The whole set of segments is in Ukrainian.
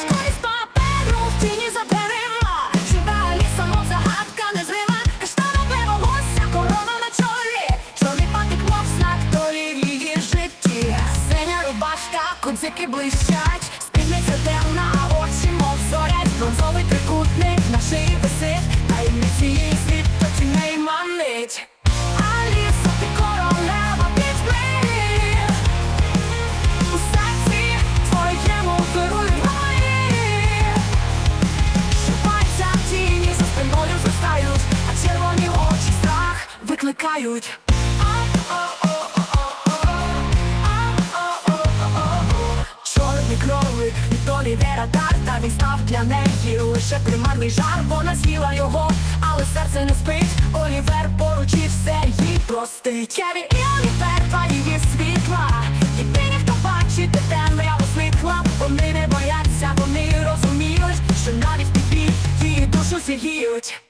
Скорість мов загадка Каштанове волосся, корона на чолі. Житті. Синя рубашка, кунцики блищать страх викликають. Чорний кролик від Олівера Тарта Він став для неї лише примарний жар Вона з'їла його, але серце не спить. Олівер поруч і все їй простить. Кевін і Олівер, два її світла. Єдині, хто бачить, де темрява зникла. Вони не бояться, вони розуміють Що навіть в її душу зігіють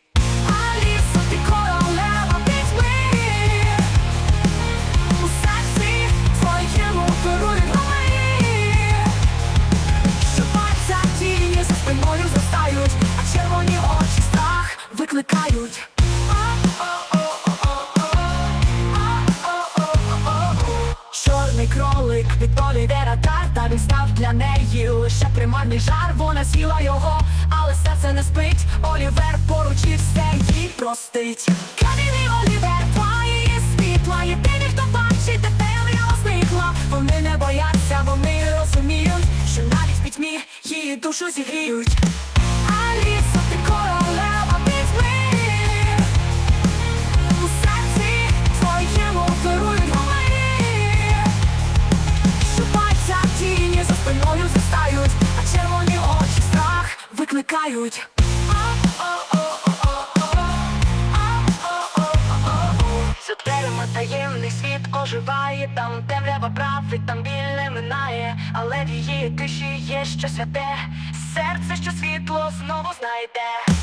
Чорний кролик від Олівера Тарта Він для неї лише примарний жар. Вона з'їла його, але серце не спить. Олівер поруч і все їй простить. І Олівер, твої світла Єдині, хто бачить, темрява зникла Вони не бояться, вони розуміють Що навіть пітьмі її душу зігріють викликають. За дверима таємний світ оживає, там темрява править, там біль не минає, але в її тиші є що святе, серце, що світло знову знайде.